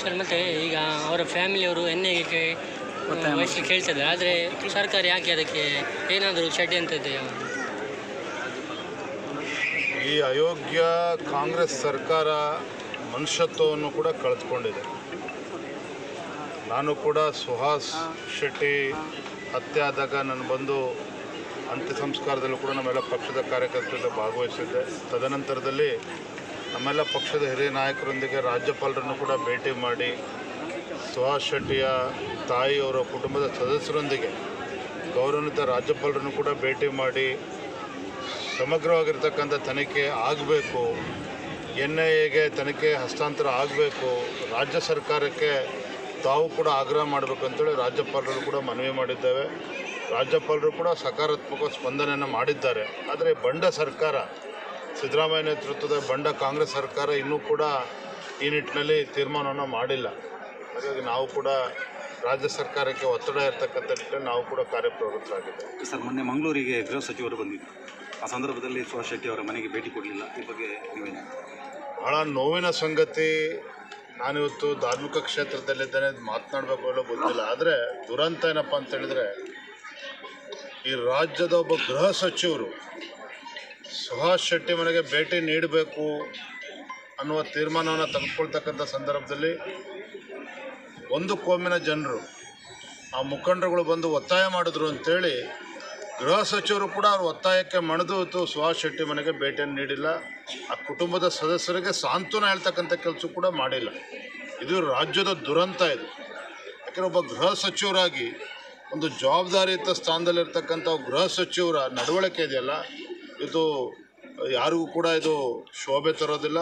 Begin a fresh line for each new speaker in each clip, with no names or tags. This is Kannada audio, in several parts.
ಸರ್ ಮತ್ತೆ ಈಗ ಅವರ ಫ್ಯಾಮಿಲಿಯವರು ಎಣ್ಣೆಗೆ ವಹಿಸ್ಲಿಕ್ಕೆ ಹೇಳ್ತಿದ್ದಾರೆ ಆದರೆ ಸರ್ಕಾರ ಯಾಕೆ ಅದಕ್ಕೆ ಏನಾದರೂ ಅಂತ ಇದೆಯಾ?
ಈ ಅಯೋಗ್ಯ ಕಾಂಗ್ರೆಸ್ ಸರ್ಕಾರ ಮನುಷ್ಯತ್ವವನ್ನು ಕೂಡ ಕಳೆದುಕೊಂಡಿದೆ. ನಾನು ಕೂಡ ಸುಹಾಸ್ ಶೆಟ್ಟಿ ಹತ್ಯೆ ಆದಾಗ ನಾನು ಬಂದು ಅಂತ್ಯ ಸಂಸ್ಕಾರದಲ್ಲೂ ಕೂಡ ನಮ್ಮೆಲ್ಲ ಪಕ್ಷದ ಕಾರ್ಯಕರ್ತರಲ್ಲಿ ಭಾಗವಹಿಸಿದ್ದೆ. ತದನಂತರದಲ್ಲಿ ನಮ್ಮೆಲ್ಲ ಪಕ್ಷದ ಹಿರಿಯ ನಾಯಕರೊಂದಿಗೆ ರಾಜ್ಯಪಾಲರನ್ನು ಕೂಡ ಭೇಟಿ ಮಾಡಿ ಸುಹಾಸ್ ಶೆಟ್ಟಿಯ ತಾಯಿಯವರ ಕುಟುಂಬದ ಸದಸ್ಯರೊಂದಿಗೆ ಗೌರವಾನ್ವಿತ ರಾಜ್ಯಪಾಲರನ್ನು ಕೂಡ ಭೇಟಿ ಮಾಡಿ ಸಮಗ್ರವಾಗಿರ್ತಕ್ಕಂಥ ತನಿಖೆ ಆಗಬೇಕು, ಎನ್ ಐ ಎಗೆ ತನಿಖೆ ಹಸ್ತಾಂತರ ಆಗಬೇಕು, ರಾಜ್ಯ ಸರ್ಕಾರಕ್ಕೆ ತಾವು ಕೂಡ ಆಗ್ರಹ ಮಾಡಬೇಕು ಅಂತೇಳಿ ರಾಜ್ಯಪಾಲರು ಕೂಡ ಮನವಿ ಮಾಡಿದ್ದೇವೆ. ರಾಜ್ಯಪಾಲರು ಕೂಡ ಸಕಾರಾತ್ಮಕ ಸ್ಪಂದನೆಯನ್ನು ಮಾಡಿದ್ದಾರೆ. ಆದರೆ ಬಂಡ ಸರ್ಕಾರ ಸಿದ್ದರಾಮಯ್ಯ ನೇತೃತ್ವದ ಬಂಡ ಕಾಂಗ್ರೆಸ್ ಸರ್ಕಾರ ಇನ್ನೂ ಕೂಡ ಈ ನಿಟ್ಟಿನಲ್ಲಿ ತೀರ್ಮಾನವನ್ನು ಮಾಡಿಲ್ಲ. ಹಾಗಾಗಿ ನಾವು ಕೂಡ ರಾಜ್ಯ ಸರ್ಕಾರಕ್ಕೆ ಒತ್ತಡ ಇರತಕ್ಕಂಥ ನಿಟ್ಟಿನಲ್ಲಿ ನಾವು ಕೂಡ ಕಾರ್ಯಪ್ರವೃತ್ತರಾಗಿದ್ದೇವೆ.
ಸರ್ ಮೊನ್ನೆ ಮಂಗಳೂರಿಗೆ ಗೃಹ ಸಚಿವರು ಬಂದಿದ್ದರು ಆ ಸಂದರ್ಭದಲ್ಲಿ ಸುಭಾಷ್ ಶೆಟ್ಟಿ ಅವರ ಮನೆಗೆ ಭೇಟಿ ಕೊಡಲಿಲ್ಲ. ಈ ಬಗ್ಗೆ ನೀವೇನು
ಭಾಳ ನೋವಿನ ಸಂಗತಿ. ನಾನಿವತ್ತು ಧಾರ್ಮಿಕ ಕ್ಷೇತ್ರದಲ್ಲಿದ್ದೇನೆ ಮಾತನಾಡಬೇಕು ಅನ್ನೋ ಗೊತ್ತಿಲ್ಲ. ಆದರೆ ದುರಂತ ಏನಪ್ಪ ಅಂತ ಹೇಳಿದ್ರೆ ಈ ರಾಜ್ಯದ ಒಬ್ಬ ಗೃಹ ಸಚಿವರು ಸುಹಾಸ್ ಶೆಟ್ಟಿ ಮನೆಗೆ ಭೇಟಿ ನೀಡಬೇಕು ಅನ್ನುವ ತೀರ್ಮಾನವನ್ನು ತೆಗೆದುಕೊಳ್ತಕ್ಕಂಥ ಸಂದರ್ಭದಲ್ಲಿ ಒಂದು ಕೋಮಿನ ಜನರು, ಆ ಮುಖಂಡರುಗಳು ಬಂದು ಒತ್ತಾಯ ಮಾಡಿದ್ರು ಅಂತೇಳಿ ಗೃಹ ಸಚಿವರು ಕೂಡ ಅವ್ರ ಒತ್ತಾಯಕ್ಕೆ ಮಣಿದು ಇವತ್ತು ಸುಹಾಸ್ ಶೆಟ್ಟಿ ಮನೆಗೆ ಭೇಟಿಯನ್ನು ನೀಡಿಲ್ಲ. ಆ ಕುಟುಂಬದ ಸದಸ್ಯರಿಗೆ ಸಾಂತ್ವನ ಹೇಳ್ತಕ್ಕಂಥ ಕೆಲಸ ಕೂಡ ಮಾಡಿಲ್ಲ. ಇದು ರಾಜ್ಯದ ದುರಂತ ಇದು. ಯಾಕಂದರೆ ಒಬ್ಬ ಗೃಹ ಸಚಿವರಾಗಿ ಒಂದು ಜವಾಬ್ದಾರಿಯುತ ಸ್ಥಾನದಲ್ಲಿರ್ತಕ್ಕಂಥ ಗೃಹ ಸಚಿವರ ನಡವಳಿಕೆ ಇದೆಯಲ್ಲ ಇದು, ಯಾರಿಗೂ ಕೂಡ ಇದು ಶೋಭೆ ತರೋದಿಲ್ಲ.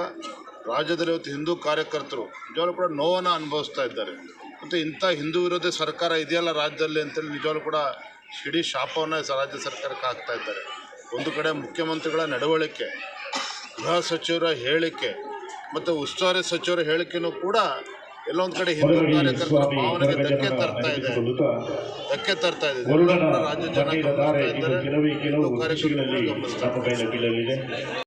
ರಾಜ್ಯದಲ್ಲಿ ಇವತ್ತು ಹಿಂದೂ ಕಾರ್ಯಕರ್ತರು, ನಿಜವಾಗ್ಲೂ ಕೂಡ ನೋವನ್ನು ಅನುಭವಿಸ್ತಾ ಇದ್ದಾರೆ. ಮತ್ತು ಇಂಥ ಹಿಂದೂ ವಿರೋಧಿ ಸರ್ಕಾರ ಇದೆಯಲ್ಲ ರಾಜ್ಯದಲ್ಲಿ ಅಂತೇಳಿ ನಿಜವಾಗ್ಲೂ ಕೂಡ ಇಡೀ ಶಾಪವನ್ನು ರಾಜ್ಯ ಸರ್ಕಾರಕ್ಕೆ ಹಾಕ್ತಾ ಇದ್ದಾರೆ. ಒಂದು ಕಡೆ ಮುಖ್ಯಮಂತ್ರಿಗಳ ನಡವಳಿಕೆ, ಗೃಹ ಸಚಿವರ ಹೇಳಿಕೆ, ಮತ್ತು ಉಸ್ತುವಾರಿ ಸಚಿವರ ಹೇಳಿಕೆನೂ ಕೂಡ ಎಲ್ಲೊಂದು ಕಡೆ ಹಿಂದೂ ಕಾರ್ಯಕರ್ತರ ಭಾವನೆಗೆ ಧಕ್ಕೆ ತರ್ತಾ ಇದೆ. ಧಕ್ಕೆ ತರ್ತಾ ಇದೆ. ರಾಜ್ಯ ಜನ ಹಿಂದೂ ಕಾರ್ಯಕರ್ತರು ಗಮನಿಸ್ತಾರೆ.